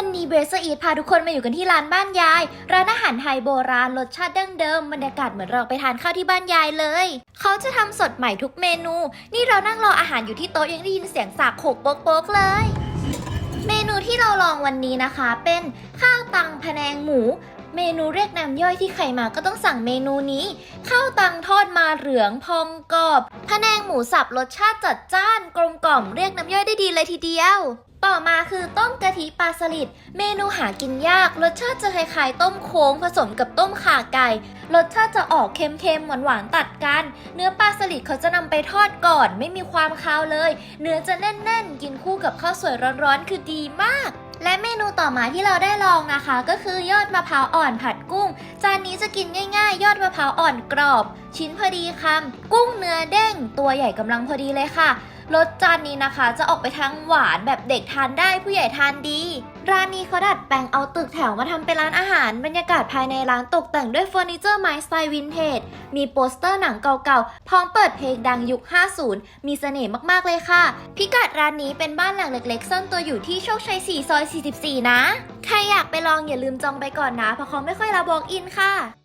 วันนี้เบสอีทพาทุกคนมาอยู่กันที่ร้านบ้านยาย ร้านอาหารไทยโบราณรสชาติดั้งเดิมบรรยากาศเหมือนเราไปทานข้าวที่บ้านยายเลย เขาจะทำสดใหม่ทุกเมนู นี่เรานั่งรออาหารอยู่ที่โต๊ะยังได้ยินเสียงสากโขกโป๊กๆเลย เมนูที่เราลองวันนี้นะคะ เป็นข้าวตังพะแนงหมู เมนูเรียกน้ำย่อยที่ใครมาก็ต้องสั่งเมนูนี้ ข้าวตังทอดมาเหลืองพองกรอบพะแนงหมูสับรสชาติจัดจ้าน กลมกล่อมเรียกน้ำย่อยได้ดีเลยทีเดียว ต่อมาคือต้มกะทิปลาสลิด เมนูหากินยาก รสชาติจะคล้ายๆ ต้มโค้งผสมกับต้มข่าไก่ รสชาติจะออกเค็มๆหวานๆตัดกัน เนื้อปลาสลิดเขาจะนำไปทอดก่อน ไม่มีความคาวเลย เนื้อจะแน่นๆ กินคู่กับข้าวสวยร้อนๆ คือดีมาก และเมนูต่อมาที่เราได้ลองนะคะ ก็คือยอดมะพร้าวอ่อนผัดกุ้ง จานนี้จะกินง่ายๆ ยอดมะพร้าวอ่อนกรอบ ชิ้นพอดีคำกุ้งเนื้อเด้ง ตัวใหญ่กำลังพอดีเลยค่ะรสจานนี้นะคะจะออกไปทางหวานแบบเด็กทานได้ผู้ใหญ่ทานดี ร้านนี้เขาดัดแปลงเอาตึกแถวมาทำเป็นร้านอาหาร บรรยากาศภายในร้านตกแต่งด้วยเฟอร์นิเจอร์ไม้สไตล์วินเทจ มีโปสเตอร์หนังเก่าๆ พร้อมเปิดเพลงดังยุค 50 มีเสน่ห์มากๆเลยค่ะ พิกัดร้านนี้เป็นบ้านหลังเล็กๆซ่อนตัวอยู่ที่โชคชัย 4 ซอย 44 นะ ใครอยากไปลองอย่าลืมจองไปก่อนนะ เพราะเขาไม่ค่อยรับบอกอินค่ะ